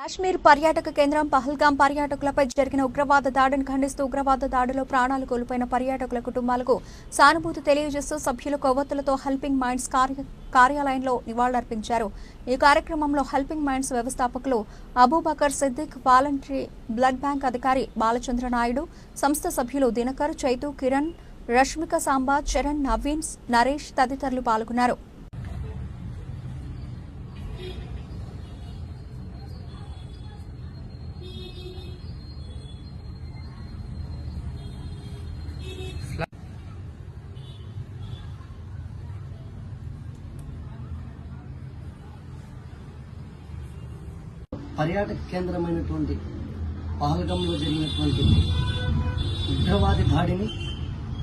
కాశ్మీర్ పర్యాటక కేంద్రం పహల్గాం పర్యాటకులపై జరిగిన ఉగ్రవాద దాడిని ఖండిస్తూ ఉగ్రవాద దాడిలో ప్రాణాలు కోల్పోయిన పర్యాటకుల కుటుంబాలకు సానుభూతి తెలియజేస్తూ సభ్యులు కొవ్వొత్తులతో హెల్పింగ్ మైండ్స్ కార్య కార్యాలయంలో నివాళులర్పించారు. ఈ కార్యక్రమంలో హెల్పింగ్ మైండ్స్ వ్యవస్థాపకులు Abubakar Siddique voluntary blood bank అధికారి బాలచంద్ర నాయుడు సంస్థ సభ్యులు దినకర్ చైతు కిరణ్ రష్మిక సాంబా చరణ్ నవీన్ నరేష్ తదితరులు పాల్గొన్నారు. పర్యాటక కేంద్రమైనటువంటి పహల్గంలో జరిగినటువంటి ఉగ్రవాది దాడిని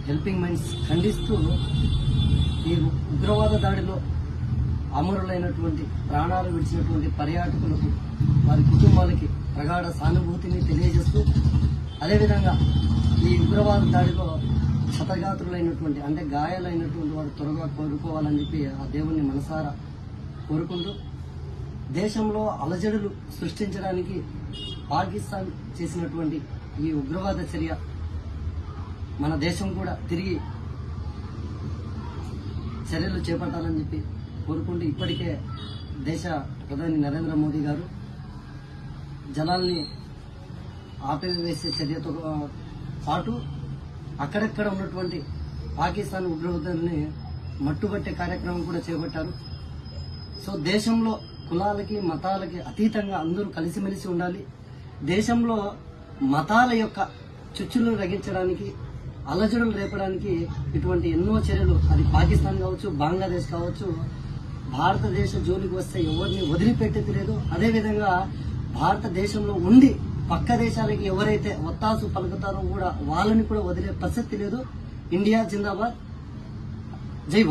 హెల్పింగ్ మైండ్స్ ఖండిస్తూ ఈ ఉగ్రవాద దాడిలో అమరులైనటువంటి ప్రాణాలు విడిచినటువంటి పర్యాటకులకు వారి కుటుంబాలకి ప్రగాఢ సానుభూతిని తెలియజేస్తూ అదేవిధంగా ఈ ఉగ్రవాద దాడిలో క్షతగాత్రులైనటువంటి అంటే గాయాలైనటువంటి వారు త్వరగా కోరుకోవాలని చెప్పి ఆ దేవుణ్ణి మనసారా కోరుకుంటూ దేశంలో అలజడులు సృష్టించడానికి పాకిస్తాన్ చేసినటువంటి ఈ ఉగ్రవాద చర్య మన దేశం కూడా తిరిగి చర్యలు చేపట్టాలని చెప్పి కోరుకుంటూ ఇప్పటికే దేశ ప్రధాని నరేంద్ర మోదీ గారు జలాల్ని ఆపివేసే చర్యతో పాటు అక్కడక్కడ ఉన్నటువంటి పాకిస్తాన్ ఉగ్రవాదాన్ని మట్టుబట్టే కార్యక్రమం కూడా చేపట్టారు. సో దేశంలో కులాలకి మతాలకి అతీతంగా అందరూ కలిసిమెలిసి ఉండాలి. దేశంలో మతాల యొక్క చుచ్చులను రగించడానికి అలజడులు రేపడానికి ఇటువంటి ఎన్నో చర్యలు. అది పాకిస్తాన్ కావచ్చు బంగ్లాదేశ్ కావచ్చు భారతదేశ జోలికి వస్తే ఎవరిని వదిలిపెట్టేది లేదు. అదేవిధంగా భారతదేశంలో ఉండి పక్క దేశాలకి ఎవరైతే ఒత్తాసు పలుకుతారో కూడా వాళ్ళని కూడా వదిలే ప్రసక్తి లేదు. ఇండియా జిందాబాద్. జై